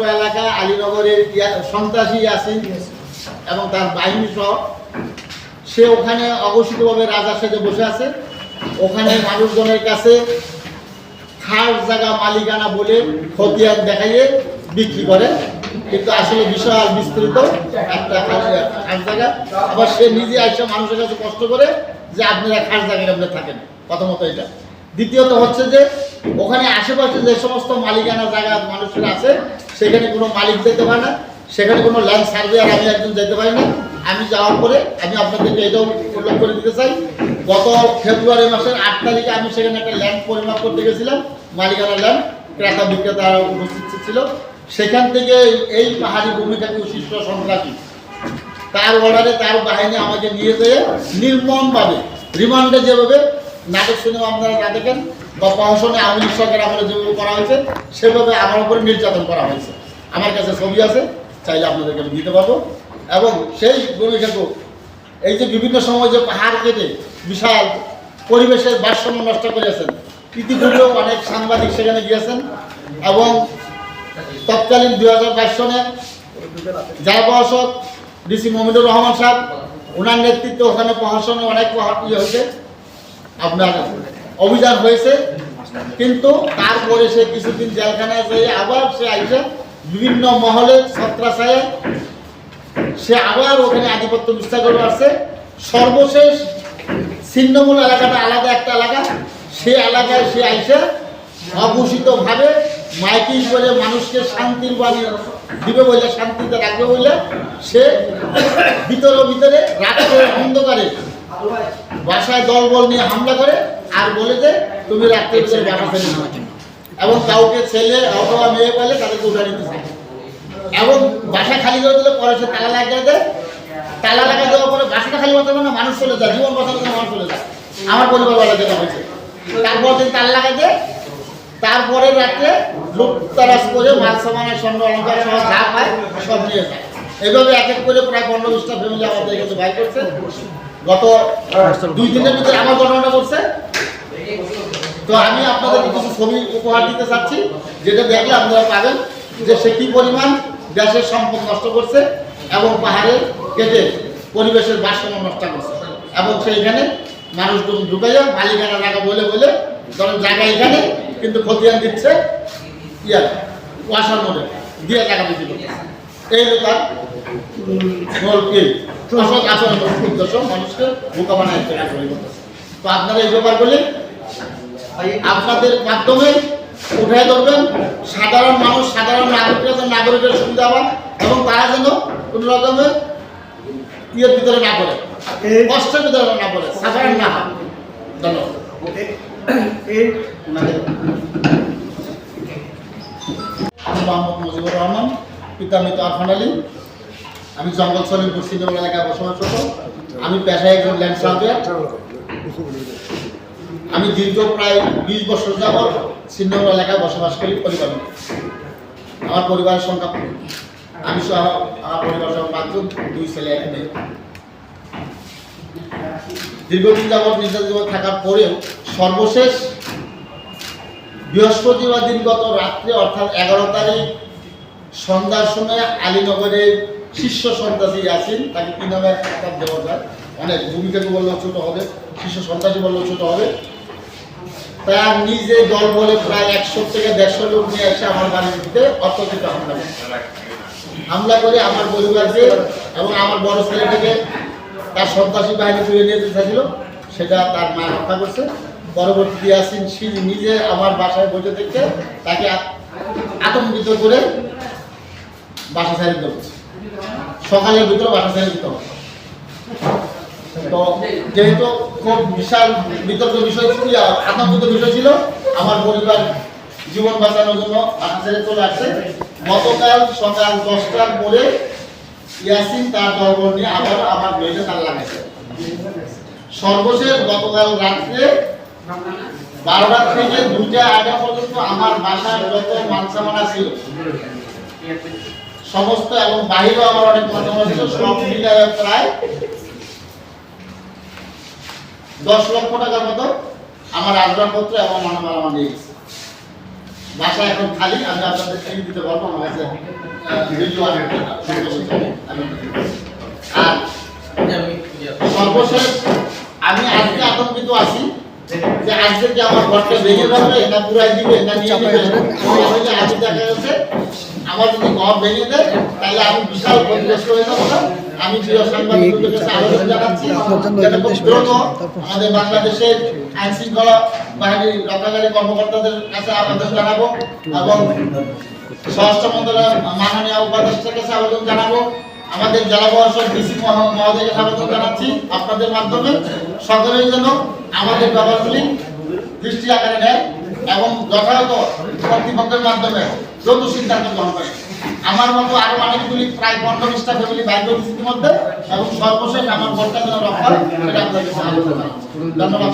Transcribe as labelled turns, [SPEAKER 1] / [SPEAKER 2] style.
[SPEAKER 1] পনেরো এলাকা, আলীনগরের সন্ত্রাসী ইয়াসিন এবং তার বাহিনী সহ। সে ওখানে অঘোষিতভাবে রাজার সাথে বসে আছে। ওখানে মানুষজনের কাছে খাস জায়গা মালিকানা বলে খতিয়ান দেখাইয়ে বিক্রি করে। কিন্তু আসলে বিশাল বিস্তৃত একটা খাস জায়গা আবার সে নিজে আসে মানুষের কাছে কষ্ট করে যে আপনারা খাস জায়গায় আপনি থাকেন, প্রথমত এটা। দ্বিতীয়ত হচ্ছে যে, ওখানে আশেপাশে যে সমস্ত মালিকানা জায়গা মানুষের আছে সেখানে কোনো মালিক যেতে পারে না, সেখানে কোনো ল্যান্ড সার্ভেয়ার আমি একজন যেতে পারি না। আমি যাওয়ার পরে আমি আপনাদেরকে এটাও উল্লেখ করে দিতে চাই, গত ফেব্রুয়ারি মাসের আট তারিখে আমি সেখানে একটা ল্যান্ড পরিমাপ করতে গেছিলাম, মালিকানা ল্যান্ড ক্রেতা বিক্রেতা উপস্থিত ছিল। সেখান থেকে এই পাহাড়ি ভূমি থেকে শীর্ষ সন্ত্রাসী? তার অর্ডারে তার বাহিনী আমাকে নিয়ে যেয়ে নির্মমভাবে রিমান্ডে যেভাবে নাটক সিনেমা আপনারা না দেখেন বা প্রশাসনে আওয়ামী লীগ সরকার আমলে যেভাবে করা হয়েছে, সেভাবে আমার উপরে নির্যাতন করা হয়েছে। আমার কাছে ছবি আছে, চাইলে আপনাদেরকে আমি দিতে পারব। এবং সেই ভূমিকাকে এই যে বিভিন্ন সময় যে পাহাড় কেটে বিশাল পরিবেশের ভারসাম্য নষ্ট করেছেন, ইতিপূর্বেও অনেক সাংবাদিক সেখানে গিয়েছেন এবং তৎকালীন দুই হাজার বাইশ সনে জেলা প্রশাসক ডিসি মমিনুর রহমান সাহেব ওনার নেতৃত্বে ওখানে প্রশাসনে অনেক ইয়ে হয়েছে। আপনার অভিযান হয়েছে, কিন্তু তারপরে সে কিছুদিন জেলখানায় যেয়ে আবার সে আইসে বিভিন্ন মহলে ছত্রাছায়া সে আবার ওখানে আধিপত্য বিস্তার করে আসছে। সর্বশেষ ছিন্নমূল এলাকাটা আলাদা একটা এলাকা। সে এলাকায় সে আইসে অঘোষিতভাবে মাইকিং করে মানুষকে শান্তির বাণী দিবে বলে, শান্তিতে রাখবে বলে সে ভিতরে ভিতরে রাত্রে অন্ধকারে বাসায় দলবল নিয়ে হামলা করে। আর বলে যে তুমি রাত্রে বাসা ফেলে নাও এবং কাউকে ছেলে অথবা মেয়ে পেলে তাদেরকে উঠে নিতে চায়। এবং বাসা খালি করে দিলে পরে সে তালা লাগিয়ে দেয়। তালা লাগা দেওয়ার পরে বাসাটা খালি করতে পারে না মানুষ চলে যায় জীবন বাঁচানোর জন্য মানুষ চলে যায়। আমার পরিবার বলা যেটা হয়েছে। তারপর দিন তালা লাগাই দেয়। তারপরে রাত্রে লুটতারাজ করে মাল সামানের স্বর্ণ অলঙ্কার সহ যা পায় সব নিয়ে যায়। এভাবে এক এক করে প্রায় পনেরো বিশটা ফ্যামিলি আমাদের কাছে ভাই করছে। গত দুই দিনের ভিতরে আমার ঘটনাটা করছে। তো আমি আপনাদের কিছু ছবি উপহার দিতে চাচ্ছি, যেটা দেখলে আপনারা পাবেন যে সে কি পরিমাণ দেশের সম্পদ নষ্ট করছে এবং পাহাড়ে কেটে পরিবেশের ভারসাম্য নষ্ট করছে। এবং সেইখানে মানুষজন ঢুকাইয়া মালিকানা টাকা বলে বলে, ধরেন জায়গা এখানে, কিন্তু খতিয়ান দিচ্ছে ইয়ার ওয়াসার মধ্যে, দিয়ে টাকা বিক্রি করছে এই হলো তার আসল মানুষকে বোকা বানায় তো আপনারা এই ব্যাপারগুলি আপনাদের মাধ্যমে উঠে ধরবেন। সাধারণ মানুষ সাধারণ নাগরিকরা যেন নাগরিকের সুবিধা পান এবং তারা যেন কোনো রকমের ইয়ের ভিতরে না পড়ে কষ্টের ভিতরে না পড়ে সাধারণ না হয়। ধন্যবাদ। মোহাম্মদ মুজিবুর রহমান পিতা মৃত আরফান আলী। আমি জঙ্গল সলিমপুর সিনেমা এলাকায় বসবাস করত আমি পেশায় একজন ল্যান্ড সার্ভেয়ার। আমি দীর্ঘ প্রায় বিশ বছর যাবৎ সিন্নগর এলাকায় বসবাস করি, পরিবার আমার পরিবারের সংখ্যা আমি সহ আমার পরিবার সহ পাঁচজন দুই ছেলে, এক মেয়ে। দীর্ঘদিন যাবৎ জীবন থাকার পরেও সর্বশেষ বৃহস্পতিবার দিন গত রাত্রে, অর্থাৎ এগারো তারিখ, সন্ধ্যার সময় আলীনগরের শীর্ষ সন্ত্রাসী আসেন তাকে কি নামে একটা দেওয়া যায়? অনেক, ভূমিকাকে বললেও ছোট হবে শীর্ষ সন্ত্রাসী বললেও ছোট হবে। তার নিজে দল বলে প্রায় একশো থেকে দেড়শো লোক নিয়ে এসে আমার বাড়ির ভিতরে অত্যধিক হামলা হামলা করে আমার পরিবারকে এবং আমার বড় ছেলেটাকে তার সন্ত্রাসী বাহিনী তুলে নিয়ে যেতে চাইছিল, সেটা তার মা রক্ষা করছে। পরবর্তী ইয়াসিন সিং নিজে আমার বাসায় বসে থেকে তাকে আতঙ্কিত করে বাসা ছেড়ে দিতে হচ্ছে সকালের ভিতরে বাসা ছেড়ে দিতে হবে। তো যেহেতু খুব বিশাল বিতর্ক বিষয় ছিল আতঙ্কিত বিষয় ছিল, আমার পরিবার জীবন বাঁচানোর জন্য ছেড়ে চলে আসছে। গতকাল সকাল দশটার পরে ইয়াসিন তার দলবল নিয়ে আবার আমার মেয়েকে তার লাগাইছে। সর্বশেষ গতকাল রাত্রে বারোটা থেকে দুইটা আগে পর্যন্ত আমার বাসার যত মানসামানা ছিল, সমস্ত এবং বাহিরেও আমার অনেক মানসামানা ছিল, সব মিলিয়ে প্রায় দশ লক্ষ টাকার মতো আমার আসবাবপত্র এবং মানবাল আমার নিয়ে গেছে। বাসা এখন খালি, আমি আপনাদের দিতে পারব আমার কাছে আহ, ভিডিও আছে সমস্যা নেই। আমি আর সর্বশেষ আমি আজকে আতঙ্কিত আছি যে আজকে কি আমার ঘরটা ভেঙে যাবে না পুরাই দিবে না নিয়ে নেবে। যে আজকে দেখা যাচ্ছে আমার যদি ঘর ভেঙে দেয় তাহলে আমি বিশাল ক্ষতিগ্রস্ত হয়ে যাব আমি প্রিয় সাংবাদিকদের কাছে আবেদন জানাচ্ছি। আমাদের বাংলাদেশের আইন শৃঙ্খলা বাহিনীর রক্ষাকারী কর্মকর্তাদের কাছে আবেদন জানাব এবং স্বরাষ্ট্র মন্ত্রণালয়ের মাননীয় উপদেষ্টার কাছে আবেদন জানাব। আমাদের জেলা প্রশাসক ডিসি মহোদয়কে আবেদন জানাচ্ছি আপনাদের মাধ্যমে। সকলেই যেন আমাদের ব্যাপারগুলি দৃষ্টি আকারে নেয় এবং যথাযথ কর্তৃপক্ষের মাধ্যমে দ্রুত সিদ্ধান্ত গ্রহণ করে। আমার মতো আরও অনেকগুলি প্রায় বিশটা ফ্যামিলি বাইরে পরিস্থিতির মধ্যে এবং সর্বশেষ আমার বর্তমান যেন সেটা ধন্যবাদ।